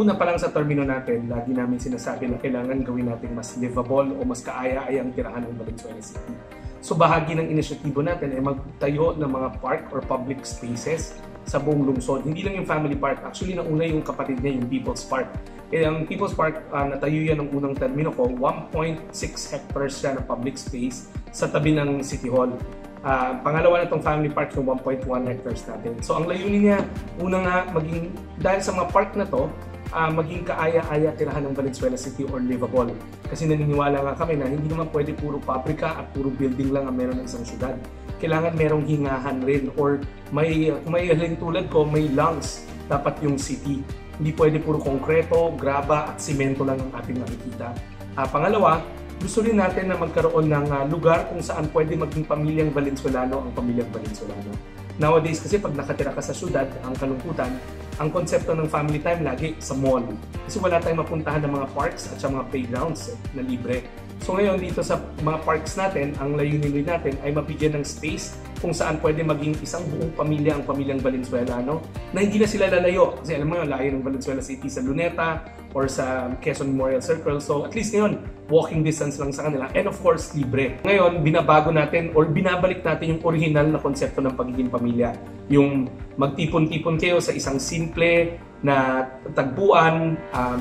una pa lang sa termino natin, lagi namin sinasabi na kailangan gawin natin mas livable o mas kaaya-ayang tirahan ng Valenzuela City. So bahagi ng inisyatibo natin ay magtayo ng mga park or public spaces sa buong lungsod. Hindi lang yung family park. Actually, nauna yung kapatid niya, yung People's Park. Eh, ang People's Park, uh, natayo yan ng unang termino ko, 1.6 hectares siya na public space sa tabi ng City Hall. Uh, pangalawa na itong family park yung 1.1 hectares natin. So ang layunin niya, una nga, maging, dahil sa mga park na to, uh, maging kaaya-aya tirahan ng Valenzuela City or livable. Kasi naniniwala nga kami na hindi naman pwede puro pabrika at puro building lang ang meron ng isang syudad. Kailangan merong hingahan rin or may, may tulad ko, may lungs dapat yung city. Hindi pwede puro konkreto, graba at simento lang ang ating nakikita. Uh, pangalawa, gusto rin natin na magkaroon ng uh, lugar kung saan pwede maging pamilyang Valenzuelano ang pamilyang Valenzuelano. Nowadays kasi pag nakatira ka sa syudad, ang kalungkutan, ang konsepto ng family time lagi sa mall. Kasi wala tayong mapuntahan ng mga parks at sa mga playgrounds na libre. So ngayon dito sa mga parks natin, ang layunin natin ay mabigyan ng space kung saan pwede maging isang buong pamilya ang pamilyang Valenzuela, no? Na hindi na sila lalayo. Kasi alam mo nga, layo ng Valenzuela City sa Luneta or sa Quezon Memorial Circle. So at least ngayon, walking distance lang sa kanila. And of course, libre. Ngayon, binabago natin or binabalik natin yung original na konsepto ng pagiging pamilya. Yung magtipon-tipon kayo sa isang simple na tagpuan, uh,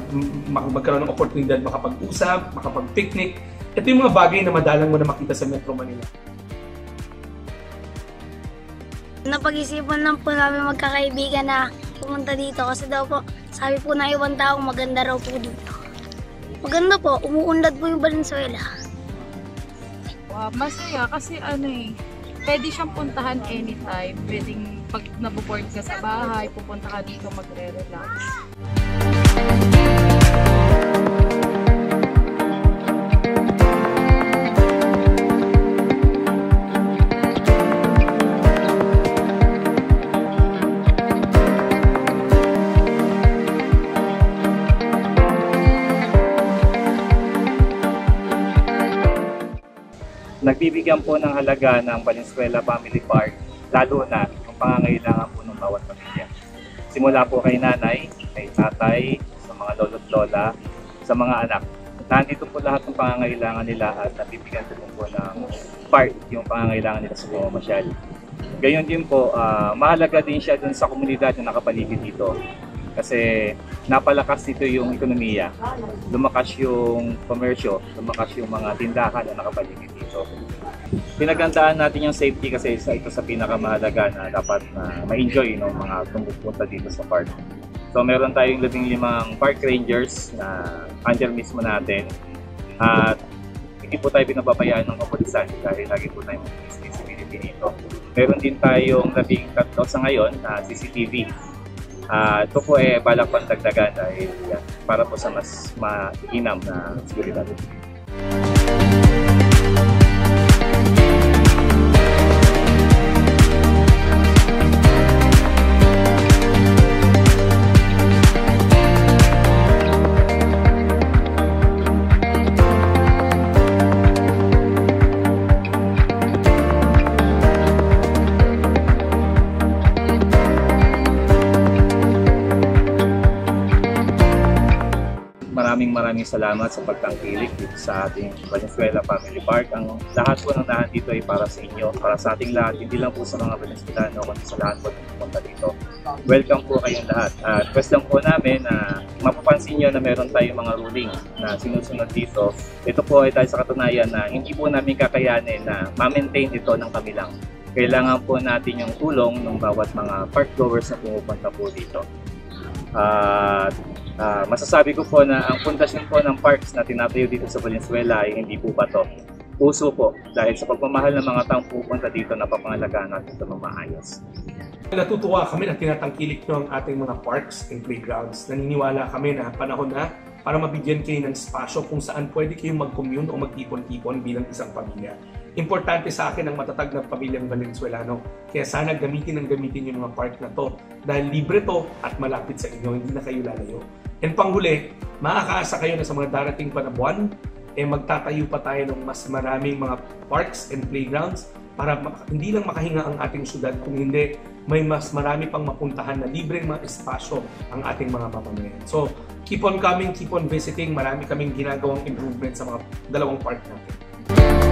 magkaroon ng oportunidad makapag-usap, makapag-picnic. Ito yung mga bagay na madalang mo na makita sa Metro Manila. Napag-isipan lang po namin magkakaibigan na pumunta dito kasi daw po, sabi po na ibang tao maganda raw po dito. Maganda po, umuunlad po yung Valenzuela. Wow, masaya kasi ano eh, pwede siyang puntahan anytime. Pwedeng pag naboboard ka sa bahay, pupunta ka dito magre-relax. Nagbibigyan po ng halaga ng Valenzuela Family Park, lalo na yung pangangailangan po ng bawat pamilya. Simula po kay nanay, kay tatay, sa mga lolo't lola, sa mga anak. Nandito po lahat ng pangangailangan nila at nabibigyan po po ng part yung pangangailangan nila sa pamamasyal. Gayon din po, uh, mahalaga din siya dun sa komunidad na nakapaligid dito kasi napalakas dito yung ekonomiya, lumakas yung komersyo, lumakas yung mga tindahan na nakapaligid dito. Pinagandaan natin yung safety kasi isa ito sa pinakamahalaga na dapat na ma-enjoy ng mga tumupunta dito sa park. So meron tayong labing limang park rangers na under mismo natin at hindi po tayo pinababayaan ng kapulisan dahil lagi po tayong visibility dito. Meron din tayong labing tatlo sa ngayon na CCTV Uh, ito po eh balak pang dagdagan dahil yan, para po sa mas mainam na seguridad. Maraming salamat sa pagtangkilik dito sa ating Valenzuela Family Park. Ang lahat po ng lahat dito ay para sa inyo, para sa ating lahat, hindi lang po sa mga Valenzuelano, kundi sa lahat po ng pumunta dito. Welcome po kayong lahat. At request lang po namin na mapapansin nyo na meron tayong mga ruling na sinusunod dito. Ito po ay tayo sa katunayan na hindi po namin kakayanin na ma-maintain ito ng kami lang. Kailangan po natin yung tulong ng bawat mga park goers na pumupunta po dito. At uh, Uh, masasabi ko po na ang pundasyon po ng parks na tinatayo dito sa Valenzuela ay hindi po bato. Puso po dahil sa pagmamahal ng mga taong pupunta dito na papangalagaan natin ito ng. Natutuwa kami na tinatangkilik nyo ang ating mga parks and playgrounds. Naniniwala kami na panahon na para mabigyan kayo ng spasyo kung saan pwede kayong mag-commune o mag-ipon-ipon bilang isang pamilya. Importante sa akin ang matatag na pamilyang Valenzuelano. Kaya sana gamitin ang gamitin yung mga park na to dahil libre to at malapit sa inyo, hindi na kayo lalayo. And panghuli, makakaasa kayo na sa mga darating pa na buwan, eh magtatayo pa tayo ng mas maraming mga parks and playgrounds para hindi lang makahinga ang ating syudad, kung hindi may mas marami pang mapuntahan na libreng mga espasyo ang ating mga mamamayan. So, keep on coming, keep on visiting. Marami kaming ginagawang improvement sa mga dalawang park natin.